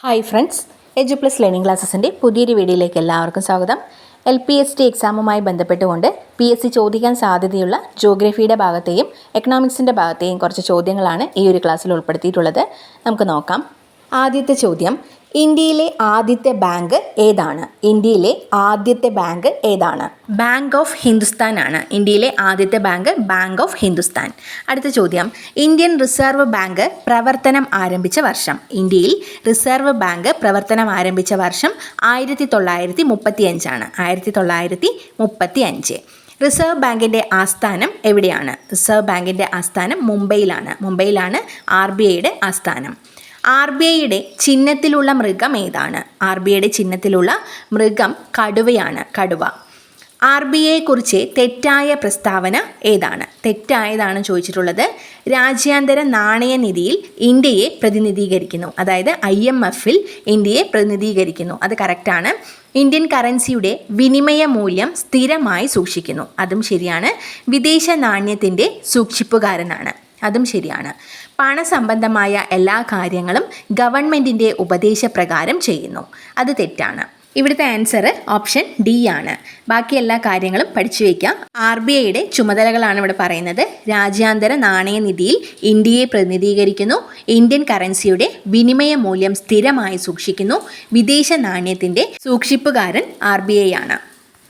Hi friends edu plus learning ക്ലാസ്സസിന്റെ പുതിയൊരു വീഡിയോയിലേക്ക് എല്ലാവർക്കും സ്വാഗതം. എൽ പി എസ് ടി എക്സാമുമായി ബന്ധപ്പെട്ടുകൊണ്ട് പി എസ് സി ചോദിക്കാൻ സാധ്യതയുള്ള ജോഗ്രഫിയുടെ ഭാഗത്തെയും എക്കണോമിക്സിന്റെ ഭാഗത്തെയും കുറച്ച് ചോദ്യങ്ങളാണ് ഈ ഒരു ക്ലാസ്സിൽ ഉൾപ്പെടുത്തിയിട്ടുള്ളത്. നമുക്ക് നോക്കാം. ആദ്യത്തെ ചോദ്യം ഇന്ത്യയിലെ ആദ്യത്തെ ബാങ്ക് ഏതാണ്? ഇന്ത്യയിലെ ആദ്യത്തെ ബാങ്ക് ഏതാണ്? ബാങ്ക് ഓഫ് ഹിന്ദുസ്ഥാൻ ആണ്. ഇന്ത്യയിലെ ആദ്യത്തെ ബാങ്ക് ബാങ്ക് ഓഫ് ഹിന്ദുസ്ഥാൻ. അടുത്ത ചോദ്യം. ഇന്ത്യൻ റിസർവ് ബാങ്ക് പ്രവർത്തനം ആരംഭിച്ച വർഷം. ഇന്ത്യയിൽ റിസർവ് ബാങ്ക് പ്രവർത്തനം ആരംഭിച്ച വർഷം ആയിരത്തി തൊള്ളായിരത്തി മുപ്പത്തി അഞ്ചാണ് ആയിരത്തി തൊള്ളായിരത്തി മുപ്പത്തി അഞ്ച് റിസർവ് ബാങ്കിന്റെ ആസ്ഥാനം എവിടെയാണ്? റിസർവ് ബാങ്കിന്റെ ആസ്ഥാനം മുംബൈയിലാണ്. മുംബൈയിലാണ് ആർ ബി ഐയുടെ ആസ്ഥാനം. ആർ ബി ഐയുടെ ചിഹ്നത്തിലുള്ള മൃഗം ഏതാണ്? ആർ ബി ഐയുടെ ചിഹ്നത്തിലുള്ള മൃഗം കടുവയാണ്. കടുവ. ആർ ബി ഐയെക്കുറിച്ച് തെറ്റായ പ്രസ്താവന ഏതാണ്? തെറ്റായതാണ് ചോദിച്ചിട്ടുള്ളത്. രാജ്യാന്തര നാണയനിധിയിൽ ഇന്ത്യയെ പ്രതിനിധീകരിക്കുന്നു. അതായത് ഐ എം എഫിൽ ഇന്ത്യയെ പ്രതിനിധീകരിക്കുന്നു. അത് കറക്റ്റാണ് ഇന്ത്യൻ കറൻസിയുടെ വിനിമയ മൂല്യം സ്ഥിരമായി സൂക്ഷിക്കുന്നു. അതും ശരിയാണ്. വിദേശ നാണ്യത്തിന്റെ സൂക്ഷിപ്പുകാരനാണ്. അതും ശരിയാണ്. പണസംബന്ധമായ എല്ലാ കാര്യങ്ങളും ഗവൺമെന്റിന്റെ ഉപദേശപ്രകാരം ചെയ്യുന്നു. അത് തെറ്റാണ്. ഇവിടുത്തെ ആൻസർ ഓപ്ഷൻ ഡി ആണ്. ബാക്കി എല്ലാ കാര്യങ്ങളും പഠിച്ചു വയ്ക്കാം ആർ ബി ഐയുടെ ചുമതലകളാണ് ഇവിടെ പറയുന്നത്. രാജ്യാന്തര നാണയനിധിയിൽ ഇന്ത്യയെ പ്രതിനിധീകരിക്കുന്നു. ഇന്ത്യൻ കറൻസിയുടെ വിനിമയ മൂല്യം സ്ഥിരമായി സൂക്ഷിക്കുന്നു. വിദേശ നാണയത്തിന്റെ സൂക്ഷിപ്പുകാരൻ ആർ ബി ഐ ആണ്.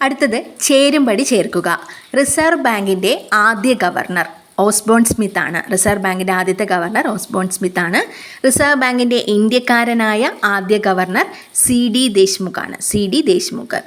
അടുത്തത് ചേരുംപടി ചേർക്കുക. റിസർവ് ബാങ്കിന്റെ ആദ്യ ഗവർണർ ഓസ്ബോൺ സ്മിത്ത് ആണ് റിസർവ് ബാങ്കിന്റെ ആദ്യത്തെ ഗവർണർ ഓസ്ബോൺ സ്മിത്ത് ആണ് റിസർവ് ബാങ്കിന്റെ ഇന്ത്യക്കാരനായ ആദ്യ ഗവർണർ സി ഡി ദേശ്മുഖ് ആണ് സി ഡി ദേശ്മുഖ്.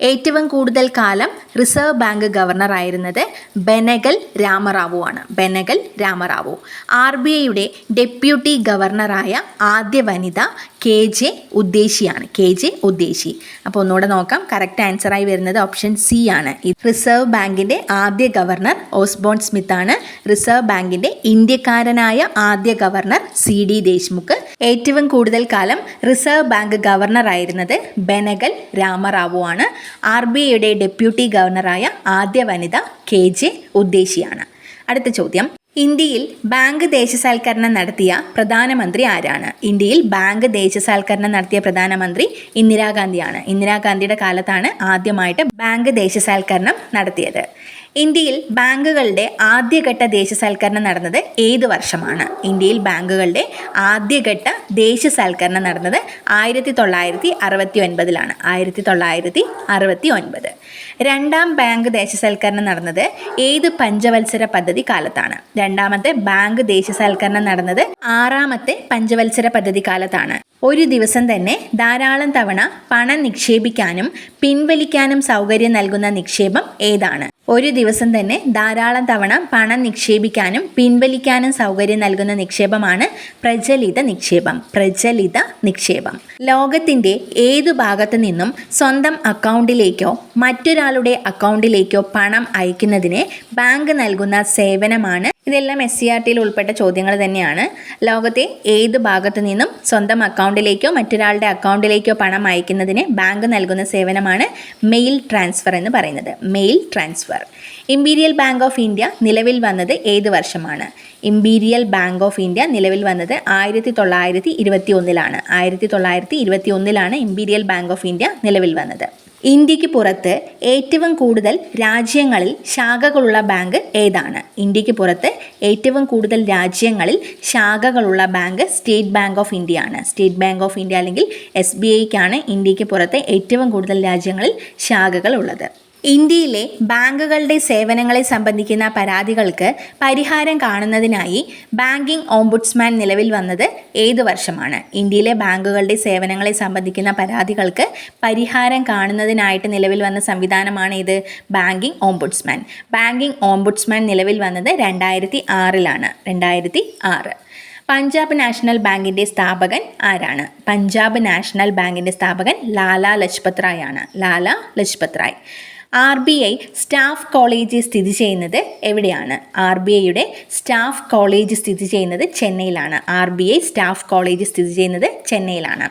ഏറ്റവും കൂടുതൽ കാലം റിസർവ് ബാങ്ക് ഗവർണർ ആയിരുന്നത് ബെനഗൽ രാമറാവു ആണ്. ബെനഗൽ രാമറാവു. ആർ ബി ഐയുടെ ഡെപ്യൂട്ടി ഗവർണറായ ആദ്യ വനിത കെ ജെ ഉദ്ദേശിയാണ്. കെ ജെ ഉദ്ദേശി അപ്പോൾ ഒന്നുകൂടെ നോക്കാം. കറക്റ്റ് ആൻസറായി വരുന്നത് ഓപ്ഷൻ സി ആണ്. റിസർവ് ബാങ്കിന്റെ ആദ്യ ഗവർണർ ഓസ്ബോൺ സ്മിത്ത് ആണ് റിസർവ് ബാങ്കിന്റെ ഇന്ത്യക്കാരനായ ആദ്യ ഗവർണർ സി ഡി ദേശ്മുഖ് ഏറ്റവും കൂടുതൽ കാലം റിസർവ് ബാങ്ക് ഗവർണർ ആയിരുന്നത് ബെനഗൽ രാമറാവു ആണ്. ആർ ബി ഐയുടെ ഡെപ്യൂട്ടി ഗവർണറായ ആദ്യ വനിത കെ ജെ ഉദ്ദേശിയാണ്. അടുത്ത ചോദ്യം. ഇന്ത്യയിൽ ബാങ്ക് ദേശസാൽക്കരണം നടത്തിയ പ്രധാനമന്ത്രി ആരാണ്? ഇന്ത്യയിൽ ബാങ്ക് ദേശസാൽക്കരണം നടത്തിയ പ്രധാനമന്ത്രി ഇന്ദിരാഗാന്ധിയാണ്. ഇന്ദിരാഗാന്ധിയുടെ കാലത്താണ് ആദ്യമായിട്ട് ബാങ്ക് ദേശസാൽക്കരണം നടത്തിയത്. ഇന്ത്യയിൽ ബാങ്കുകളുടെ ആദ്യഘട്ട ദേശസാൽക്കരണം നടന്നത് ഏത് വർഷമാണ്? ഇന്ത്യയിൽ ബാങ്കുകളുടെ ആദ്യഘട്ട ദേശസാൽക്കരണം നടന്നത് ആയിരത്തി തൊള്ളായിരത്തി അറുപത്തി ഒൻപതിലാണ് ആയിരത്തി തൊള്ളായിരത്തി അറുപത്തി ഒൻപത് രണ്ടാം ബാങ്ക് ദേശസാൽക്കരണം നടന്നത് ഏത് പഞ്ചവത്സര പദ്ധതി കാലത്താണ്? രണ്ടാമത്തെ ബാങ്ക് ദേശസാൽക്കരണം നടന്നത് ആറാമത്തെ പഞ്ചവത്സര പദ്ധതി കാലത്താണ്. ഒരു ദിവസം തന്നെ ധാരാളം തവണ പണം നിക്ഷേപിക്കാനും പിൻവലിക്കാനും സൗകര്യം നൽകുന്ന നിക്ഷേപം ഏതാണ്? ഒരു ദിവസം തന്നെ ധാരാളം തവണ പണം നിക്ഷേപിക്കാനും പിൻവലിക്കാനും സൗകര്യം നൽകുന്ന നിക്ഷേപമാണ് പ്രചലിത നിക്ഷേപം പ്രചലിത നിക്ഷേപം. ലോകത്തിന്റെ ഏതു ഭാഗത്തു നിന്നും സ്വന്തം അക്കൗണ്ടിലേക്കോ മറ്റൊരാളുടെ അക്കൗണ്ടിലേക്കോ പണം അയക്കുന്നതിന് ബാങ്ക് നൽകുന്ന സേവനമാണ് ഇതെല്ലാം എസ് സി ആർ ടിയിൽ ഉൾപ്പെട്ട ചോദ്യങ്ങൾ തന്നെയാണ്. ലോകത്തെ ഏത് ഭാഗത്തു നിന്നും സ്വന്തം അക്കൗണ്ടിലേക്കോ മറ്റൊരാളുടെ അക്കൗണ്ടിലേക്കോ പണം അയക്കുന്നതിന് ബാങ്ക് നൽകുന്ന സേവനമാണ് മെയിൽ ട്രാൻസ്ഫർ എന്ന് പറയുന്നത്. Mail transfer imperial bank of India നിലവിൽ വന്നത് ഏത് വർഷമാണ്? ഇമ്പീരിയൽ ബാങ്ക് ഓഫ് ഇന്ത്യ നിലവിൽ വന്നത് ആയിരത്തി തൊള്ളായിരത്തി ഇരുപത്തി ഒന്നിലാണ് ആയിരത്തി തൊള്ളായിരത്തി ഇരുപത്തി ഒന്നിലാണ് ഇമ്പീരിയൽ ബാങ്ക് ഓഫ് ഇന്ത്യ നിലവിൽ വന്നത്. ഇന്ത്യയ്ക്ക് പുറത്ത് ഏറ്റവും കൂടുതൽ രാജ്യങ്ങളിൽ ശാഖകളുള്ള ബാങ്ക് ഏതാണ്? ഇന്ത്യയ്ക്ക് പുറത്ത് ഏറ്റവും കൂടുതൽ രാജ്യങ്ങളിൽ ശാഖകളുള്ള bank state bank of India ആണ് സ്റ്റേറ്റ് ബാങ്ക് ഓഫ് ഇന്ത്യ അല്ലെങ്കിൽ എസ് ബി ഐക്കാണ് ഇന്ത്യയ്ക്ക് പുറത്ത് ഏറ്റവും കൂടുതൽ രാജ്യങ്ങളിൽ ശാഖകൾ ഉള്ളത്. ഇന്ത്യയിലെ ബാങ്കുകളുടെ സേവനങ്ങളെ സംബന്ധിക്കുന്ന പരാതികൾക്ക് പരിഹാരം കാണുന്നതിനായി ബാങ്കിംഗ് ഓംബുഡ്സ്മാൻ നിലവിൽ വന്നത് ഏത് വർഷമാണ്? ഇന്ത്യയിലെ ബാങ്കുകളുടെ സേവനങ്ങളെ സംബന്ധിക്കുന്ന പരാതികൾക്ക് പരിഹാരം കാണുന്നതിനായിട്ട് നിലവിൽ വന്ന സംവിധാനമാണ് ഇത് ബാങ്കിംഗ് ഓംബുഡ്സ്മാൻ. ബാങ്കിംഗ് ഓംബുഡ്സ്മാൻ നിലവിൽ വന്നത് രണ്ടായിരത്തി ആറിലാണ് രണ്ടായിരത്തി ആറ് പഞ്ചാബ് നാഷണൽ ബാങ്കിന്റെ സ്ഥാപകൻ ആരാണ്? പഞ്ചാബ് നാഷണൽ ബാങ്കിന്റെ സ്ഥാപകൻ ലാല ലജ്പത് റായ് ആണ്. Lala Lajpat Rai. R B I staff college സ്ഥിതി ചെയ്യുന്നത് എവിടെയാണ്? ആർ ബി ഐയുടെ സ്റ്റാഫ് കോളേജ് സ്ഥിതി ചെയ്യുന്നത് ചെന്നൈയിലാണ്. R B I staff college സ്ഥിതി ചെയ്യുന്നത് ചെന്നൈയിലാണ്.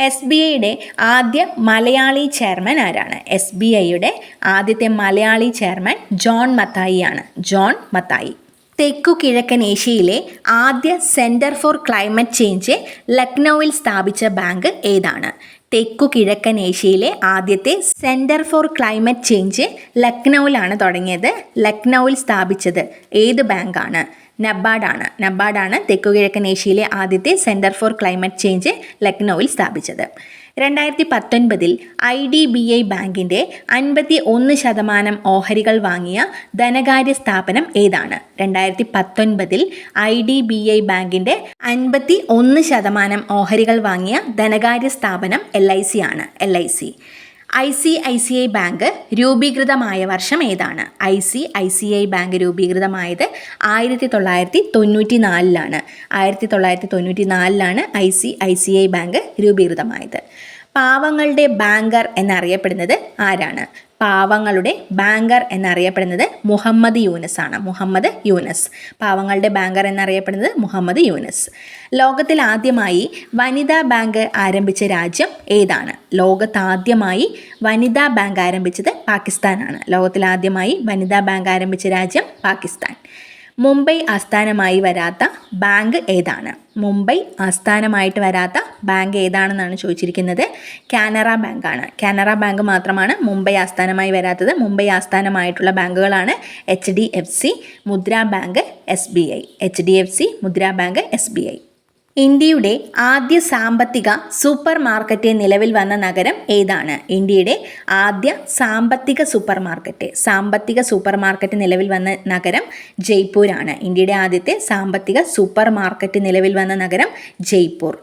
എസ് ബി ഐയുടെ ആദ്യ മലയാളി ചെയർമാൻ ആരാണ്? എസ് ബി ഐയുടെ ആദ്യത്തെ മലയാളി ചെയർമാൻ ജോൺ മത്തായി ആണ്. ജോൺ മത്തായി. തെക്കു കിഴക്കൻ ഏഷ്യയിലെ ആദ്യ സെന്റർ ഫോർ ക്ലൈമറ്റ് ചേഞ്ച് ലക്നൌവിൽ സ്ഥാപിച്ച ബാങ്ക് ഏതാണ്? തെക്കു കിഴക്കൻ ഏഷ്യയിലെ ആദ്യത്തെ സെന്റർ ഫോർ ക്ലൈമറ്റ് ചേഞ്ച് ലക്നൌവിലാണ് തുടങ്ങിയത്. ലക്നൌവിൽ സ്ഥാപിച്ചത് ഏത് ബാങ്കാണ്? നബാർഡാണ് നബാർഡാണ് തെക്കു കിഴക്കൻ ഏഷ്യയിലെ ആദ്യത്തെ സെന്റർ ഫോർ ക്ലൈമറ്റ് ചേഞ്ച് ലക്നൌവിൽ സ്ഥാപിച്ചത്. രണ്ടായിരത്തി പത്തൊൻപതിൽ ഐ ഡി ബി ഐ ബാങ്കിന്റെ അൻപത്തി ഒന്ന് ശതമാനം ഓഹരികൾ വാങ്ങിയ ധനകാര്യ സ്ഥാപനം ഏതാണ്? രണ്ടായിരത്തി പത്തൊൻപതിൽ ഐ ഡി ബി ഐ ബാങ്കിന്റെ അൻപത്തി ഒന്ന് ശതമാനം ഓഹരികൾ വാങ്ങിയ ധനകാര്യ സ്ഥാപനം എൽ ഐ സി ആണ്. L I C. I C I C I bank രൂപീകൃതമായ വർഷം ഏതാണ്? I C I C I bank രൂപീകൃതമായത് ആയിരത്തി തൊള്ളായിരത്തി തൊണ്ണൂറ്റി നാലിലാണ് ആയിരത്തി തൊള്ളായിരത്തി തൊണ്ണൂറ്റി നാലിലാണ് I C I C I bank രൂപീകൃതമായത്. പാവങ്ങളുടെ ബാങ്കർ എന്നറിയപ്പെടുന്നത് ആരാണ്? പാവങ്ങളുടെ ബാങ്കർ എന്നറിയപ്പെടുന്നത് മുഹമ്മദ് യൂനസ് ആണ് മുഹമ്മദ് യൂനസ്. പാവങ്ങളുടെ ബാങ്കർ എന്നറിയപ്പെടുന്നത് മുഹമ്മദ് യൂനസ്. ലോകത്തിൽ ആദ്യമായി വനിതാ ബാങ്ക് ആരംഭിച്ച രാജ്യം ഏതാണ്? ലോകത്താദ്യമായി വനിതാ ബാങ്ക് ആരംഭിച്ചത് പാകിസ്ഥാനാണ്. ലോകത്തിൽ ആദ്യമായി വനിതാ ബാങ്ക് ആരംഭിച്ച രാജ്യം പാകിസ്ഥാൻ. മുംബൈ ആസ്ഥാനമായി വരാത്ത ബാങ്ക് ഏതാണ്? മുംബൈ ആസ്ഥാനമായിട്ട് വരാത്ത ബാങ്ക് ഏതാണെന്നാണ് ചോദിച്ചിരിക്കുന്നത്. കാനറ ബാങ്കാണ്. കാനറ ബാങ്ക് മാത്രമാണ് മുംബൈ ആസ്ഥാനമായി വരാത്തത്. മുംബൈ ആസ്ഥാനമായിട്ടുള്ള ബാങ്കുകളാണ് H D F C Mudra bank S B I. H D F C Mudra bank S B I. ഇന്ത്യയുടെ ആദ്യ സാമ്പത്തിക സൂപ്പർ മാർക്കറ്റ് നിലവിൽ വന്ന നഗരം ഏതാണ്? ഇന്ത്യയുടെ ആദ്യ സാമ്പത്തിക സൂപ്പർ മാർക്കറ്റ് സാമ്പത്തിക സൂപ്പർ മാർക്കറ്റ് നിലവിൽ വന്ന നഗരം ജയ്പൂരാണ്. ഇന്ത്യയുടെ ആദ്യത്തെ സാമ്പത്തിക സൂപ്പർ മാർക്കറ്റ് നിലവിൽ വന്ന നഗരം ജയ്പൂർ.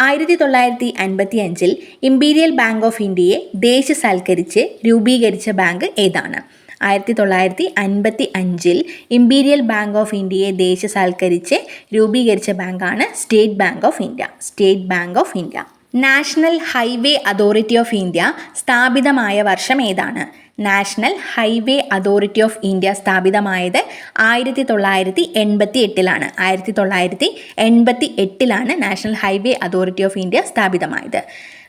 ആയിരത്തി തൊള്ളായിരത്തി അൻപത്തി അഞ്ചിൽ ഇമ്പീരിയൽ ബാങ്ക് ഓഫ് ഇന്ത്യയെ ദേശസൽക്കരിച്ച് രൂപീകരിച്ച ബാങ്ക് ഏതാണ്? ആയിരത്തി തൊള്ളായിരത്തി അൻപത്തി അഞ്ചിൽ ഇമ്പീരിയൽ ബാങ്ക് ഓഫ് ഇന്ത്യയെ ദേശസാൽക്കരിച്ച് രൂപീകരിച്ച ബാങ്കാണ് state bank of India. State bank of India. National highway authority of India സ്ഥാപിതമായ വർഷം ഏതാണ്? National highway authority of India സ്ഥാപിതമായത് ആയിരത്തി തൊള്ളായിരത്തി എൺപത്തി എട്ടിലാണ് ആയിരത്തി തൊള്ളായിരത്തി എൺപത്തി എട്ടിലാണ് national highway authority of India സ്ഥാപിതമായത്.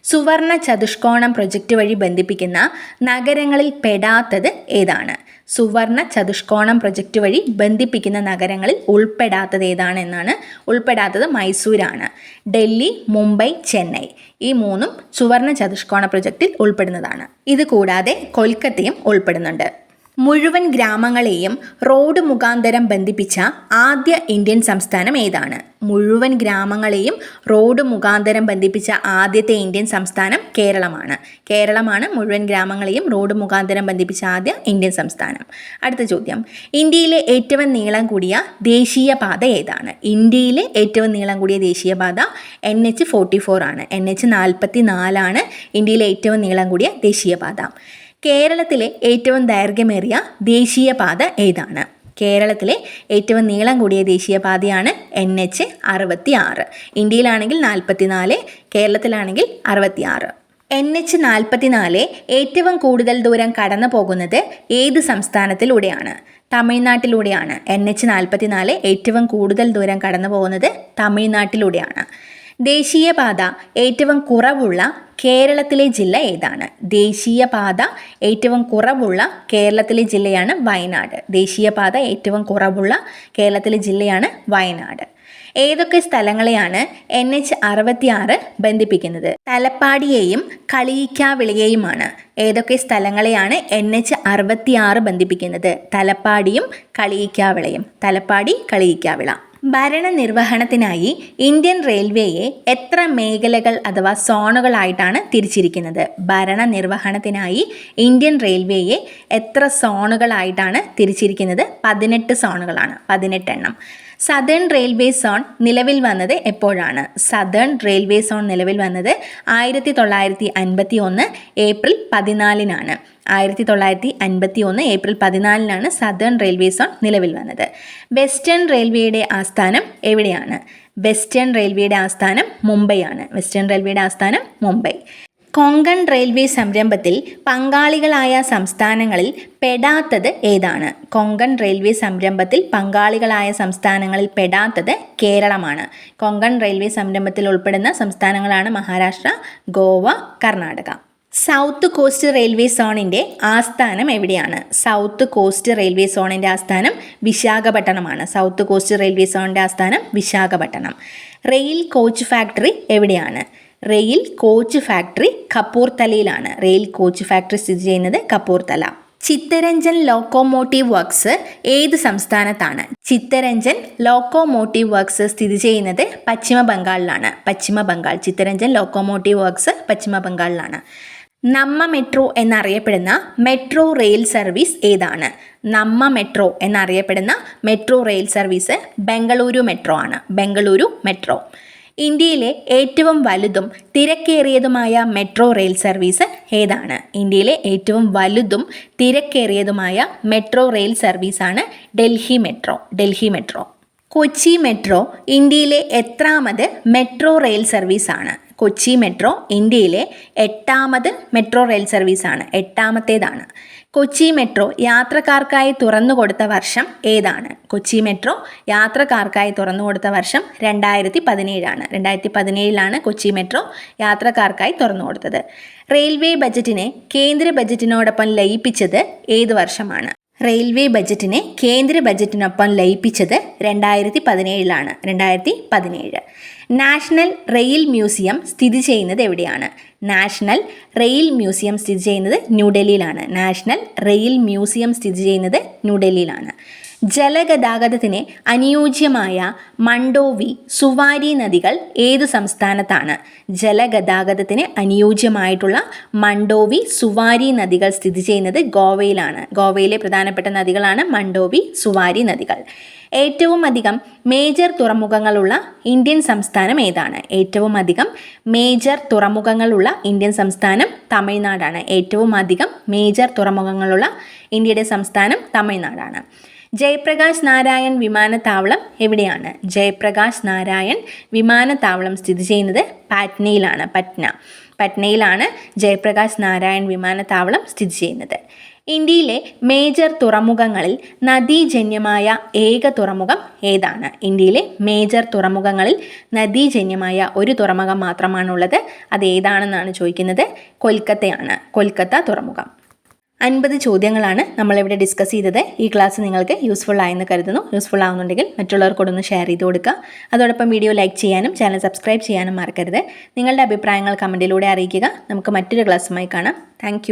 സുവർണ ചതുഷ്കോണം പ്രൊജക്റ്റ് വഴി ബന്ധിപ്പിക്കുന്ന നഗരങ്ങളിൽ പെടാത്തത് ഏതാണ്? സുവർണ ചതുഷ്കോണം പ്രൊജക്റ്റ് വഴി ബന്ധിപ്പിക്കുന്ന നഗരങ്ങളിൽ ഉൾപ്പെടാത്തത് ഏതാണെന്നാണ് ഉൾപ്പെടാത്തത് മൈസൂരാണ്. ഡൽഹി മുംബൈ ചെന്നൈ. ഈ മൂന്നും സുവർണ ചതുഷ്കോണ പ്രൊജക്റ്റിൽ ഉൾപ്പെടുന്നതാണ്. ഇത് കൂടാതെ കൊൽക്കത്തയും ഉൾപ്പെടുന്നുണ്ട്. മുഴുവൻ ഗ്രാമങ്ങളെയും റോഡ് മുഖാന്തരം ബന്ധിപ്പിച്ച ആദ്യ ഇന്ത്യൻ സംസ്ഥാനം ഏതാണ്? മുഴുവൻ ഗ്രാമങ്ങളെയും റോഡ് മുഖാന്തരം ബന്ധിപ്പിച്ച ആദ്യത്തെ ഇന്ത്യൻ സംസ്ഥാനം കേരളമാണ്. കേരളമാണ് മുഴുവൻ ഗ്രാമങ്ങളെയും റോഡ് മുഖാന്തരം ബന്ധിപ്പിച്ച ആദ്യ ഇന്ത്യൻ സംസ്ഥാനം. അടുത്ത ചോദ്യം. ഇന്ത്യയിലെ ഏറ്റവും നീളം കൂടിയ ദേശീയപാത ഏതാണ്? ഇന്ത്യയിലെ ഏറ്റവും നീളം കൂടിയ ദേശീയപാത എൻ എച്ച് ഫോർട്ടി ഫോർ ആണ്. എൻ എച്ച് നാൽപ്പത്തി നാലാണ് ഇന്ത്യയിലെ ഏറ്റവും നീളം കൂടിയ ദേശീയപാത കേരളത്തിലെ ഏറ്റവും ദൈർഘ്യമേറിയ ദേശീയപാത ഏതാണ്? കേരളത്തിലെ ഏറ്റവും നീളം കൂടിയ ദേശീയപാതയാണ് എൻ എച്ച് അറുപത്തി ആറ് ഇന്ത്യയിലാണെങ്കിൽ നാൽപ്പത്തി നാല് കേരളത്തിലാണെങ്കിൽ അറുപത്തി ആറ് എൻ എച്ച് നാൽപ്പത്തിനാല് ഏറ്റവും കൂടുതൽ ദൂരം കടന്നു പോകുന്നത് ഏത് സംസ്ഥാനത്തിലൂടെയാണ്? തമിഴ്നാട്ടിലൂടെയാണ്. എൻ എച്ച് നാൽപ്പത്തിനാല് ഏറ്റവും കൂടുതൽ ദൂരം കടന്നു പോകുന്നത് തമിഴ്നാട്ടിലൂടെയാണ്. ദേശീയപാത ഏറ്റവും കുറവുള്ള കേരളത്തിലെ ജില്ല ഏതാണ്? ദേശീയപാത ഏറ്റവും കുറവുള്ള കേരളത്തിലെ ജില്ലയാണ് വയനാട്. ദേശീയപാത ഏറ്റവും കുറവുള്ള കേരളത്തിലെ ജില്ലയാണ് വയനാട്. ഏതൊക്കെ സ്ഥലങ്ങളെയാണ് എൻ എച്ച് അറുപത്തിയാറ് ബന്ധിപ്പിക്കുന്നത്? തലപ്പാടിയെയും കളിയിക്കാവിളിയെയുമാണ്. ഏതൊക്കെ സ്ഥലങ്ങളെയാണ് എൻ എച്ച് അറുപത്തിയാറ് ബന്ധിപ്പിക്കുന്നത്? തലപ്പാടിയും കളിയിക്കാവിളയും. തലപ്പാടി കളിയിക്കാവിള. ഭരണനിർവഹണത്തിനായി ഇന്ത്യൻ റെയിൽവേയെ എത്ര മേഖലകൾ അഥവാ സോണുകളായിട്ടാണ് തിരിച്ചിരിക്കുന്നത്? ഭരണനിർവഹണത്തിനായി ഇന്ത്യൻ റെയിൽവേയെ എത്ര സോണുകളായിട്ടാണ് തിരിച്ചിരിക്കുന്നത്? പതിനെട്ട് സോണുകളാണ് പതിനെട്ടെണ്ണം. സദേൺ റെയിൽവേ സോൺ നിലവിൽ വന്നത് എപ്പോഴാണ്? സദേൺ റെയിൽവേ സോൺ നിലവിൽ വന്നത് ആയിരത്തി തൊള്ളായിരത്തി അൻപത്തി ഒന്ന് ഏപ്രിൽ പതിനാലിനാണ്. ആയിരത്തി തൊള്ളായിരത്തി അൻപത്തി ഒന്ന് ഏപ്രിൽ പതിനാലിനാണ് സദേൺ റെയിൽവേ സോൺ നിലവിൽ വന്നത്. വെസ്റ്റേൺ റെയിൽവേയുടെ ആസ്ഥാനം എവിടെയാണ്? വെസ്റ്റേൺ റെയിൽവേയുടെ ആസ്ഥാനം മുംബൈ ആണ് വെസ്റ്റേൺ റെയിൽവേയുടെ ആസ്ഥാനം മുംബൈ. കൊങ്കൺ റെയിൽവേ സംരംഭത്തിൽ പങ്കാളികളായ സംസ്ഥാനങ്ങളിൽ പെടാത്തത് ഏതാണ്? കൊങ്കൺ റെയിൽവേ സംരംഭത്തിൽ പങ്കാളികളായ സംസ്ഥാനങ്ങളിൽ പെടാത്തത് കേരളമാണ്. കൊങ്കൺ റെയിൽവേ സംരംഭത്തിൽ ഉൾപ്പെടുന്ന സംസ്ഥാനങ്ങളാണ് Maharashtra Goa Karnataka. South coast railway സോണിന്റെ ആസ്ഥാനം എവിടെയാണ്? സൗത്ത് കോസ്റ്റ് റെയിൽവേ സോണിന്റെ ആസ്ഥാനം വിശാഖപട്ടണമാണ്. സൗത്ത് കോസ്റ്റ് റെയിൽവേ സോണിന്റെ ആസ്ഥാനം വിശാഖപട്ടണം. റെയിൽ കോച്ച് ഫാക്ടറി എവിടെയാണ്? റെയിൽ കോച്ച് ഫാക്ടറി കപ്പൂർത്തലയിലാണ് റെയിൽ കോച്ച് ഫാക്ടറി സ്ഥിതി ചെയ്യുന്നത് കപ്പൂർത്തല ചിത്തരഞ്ജൻ ലോക്കോമോട്ടീവ് വർക്ക്സ് ഏത് സംസ്ഥാനത്താണ്? ചിത്തരഞ്ജൻ ലോക്കോമോട്ടീവ് വർക്ക്സ് സ്ഥിതി ചെയ്യുന്നത് പശ്ചിമ ബംഗാളിലാണ് പശ്ചിമ ബംഗാൾ ചിത്തരഞ്ജൻ ലോക്കോമോട്ടീവ് വർക്ക്സ് പശ്ചിമ ബംഗാളിലാണ് നമ്മ മെട്രോ എന്നറിയപ്പെടുന്ന മെട്രോ റെയിൽ സർവീസ് ഏതാണ്? നമ്മ മെട്രോ എന്നറിയപ്പെടുന്ന metro rail service Bengaluru metro ആണ്. ബംഗളൂരു മെട്രോ. ഇന്ത്യയിലെ ഏറ്റവും വലുതും തിരക്കേറിയതുമായ മെട്രോ റെയിൽ സർവീസ് ഏതാണ്? ഇന്ത്യയിലെ ഏറ്റവും വലുതും തിരക്കേറിയതുമായ മെട്രോ റെയിൽ സർവീസാണ് Delhi metro. Delhi metro. Kochi metro ഇന്ത്യയിലെ എത്രാമത് മെട്രോ റെയിൽ സർവീസാണ് കൊച്ചി മെട്രോ ഇന്ത്യയിലെ എട്ടാമത് മെട്രോ റെയിൽ സർവീസാണ്. എട്ടാമത്തേതാണ്. കൊച്ചി മെട്രോ യാത്രക്കാർക്കായി തുറന്നു കൊടുത്ത വർഷം ഏതാണ്? കൊച്ചി മെട്രോ യാത്രക്കാർക്കായി തുറന്നു കൊടുത്ത വർഷം രണ്ടായിരത്തി പതിനേഴാണ് രണ്ടായിരത്തി പതിനേഴിലാണ് കൊച്ചി മെട്രോ യാത്രക്കാർക്കായി തുറന്നു കൊടുത്തത്. റെയിൽവേ ബജറ്റിനെ കേന്ദ്ര ബജറ്റിനോടൊപ്പം ലയിപ്പിച്ചത് ഏത് വർഷമാണ്? റെയിൽവേ ബജറ്റിനെ കേന്ദ്ര ബജറ്റിനൊപ്പം ലയിപ്പിച്ചത് രണ്ടായിരത്തി പതിനേഴിലാണ് രണ്ടായിരത്തി പതിനേഴ് നാഷണൽ റെയിൽ മ്യൂസിയം സ്ഥിതി ചെയ്യുന്നത് എവിടെയാണ്? നാഷണൽ റെയിൽ മ്യൂസിയം സ്ഥിതി ചെയ്യുന്നത് ന്യൂഡൽഹിയിലാണ്. നാഷണൽ റെയിൽ മ്യൂസിയം സ്ഥിതി ചെയ്യുന്നത് ന്യൂഡൽഹിയിലാണ്. ജലഗതാഗതത്തിന് അനുയോജ്യമായ മണ്ടോവി സുവാരി നദികൾ ഏത് സംസ്ഥാനത്താണ്? ജലഗതാഗതത്തിന് അനുയോജ്യമായിട്ടുള്ള മണ്ടോവി സുവാരി നദികൾ സ്ഥിതി ചെയ്യുന്നത് ഗോവയിലാണ്. ഗോവയിലെ പ്രധാനപ്പെട്ട നദികളാണ് മണ്ടോവി സുവാരി നദികൾ. ഏറ്റവും അധികം മേജർ തുറമുഖങ്ങളുള്ള ഇന്ത്യൻ സംസ്ഥാനം ഏതാണ്? ഏറ്റവും അധികം മേജർ തുറമുഖങ്ങളുള്ള ഇന്ത്യൻ സംസ്ഥാനം തമിഴ്നാടാണ്. ഏറ്റവും അധികം മേജർ തുറമുഖങ്ങളുള്ള ഇന്ത്യയുടെ സംസ്ഥാനം തമിഴ്നാടാണ്. ജയപ്രകാശ് നാരായൺ വിമാനത്താവളം എവിടെയാണ്? ജയപ്രകാശ് നാരായൺ വിമാനത്താവളം സ്ഥിതി ചെയ്യുന്നത് പാറ്റ്നയിലാണ് പറ്റ്ന പറ്റ്നയിലാണ് ജയപ്രകാശ് നാരായൺ വിമാനത്താവളം സ്ഥിതി ചെയ്യുന്നത്. ഇന്ത്യയിലെ മേജർ തുറമുഖങ്ങളിൽ നദീജന്യമായ ഏക തുറമുഖം ഏതാണ്? ഇന്ത്യയിലെ മേജർ തുറമുഖങ്ങളിൽ നദീജന്യമായ ഒരു തുറമുഖം മാത്രമാണുള്ളത്. അത് ഏതാണെന്നാണ് ചോദിക്കുന്നത്? കൊൽക്കത്തയാണ്. കൊൽക്കത്ത തുറമുഖം. അൻപത് ചോദ്യങ്ങളാണ് നമ്മളിവിടെ ഡിസ്കസ് ചെയ്തത്. ഈ ക്ലാസ് നിങ്ങൾക്ക് യൂസ്ഫുൾ ആയെന്ന് കരുതുന്നു. യൂസ്ഫുൾ ആവുന്നുണ്ടെങ്കിൽ മറ്റുള്ളവർക്കോടൊന്ന് ഷെയർ ചെയ്ത് കൊടുക്കുക. അതോടൊപ്പം വീഡിയോ ലൈക്ക് ചെയ്യാനും ചാനൽ സബ്സ്ക്രൈബ് ചെയ്യാനും മറക്കരുത്. നിങ്ങളുടെ അഭിപ്രായങ്ങൾ കമന്റിലൂടെ അറിയിക്കുക. നമുക്ക് മറ്റൊരു ക്ലാസ്സുമായി കാണാം. താങ്ക്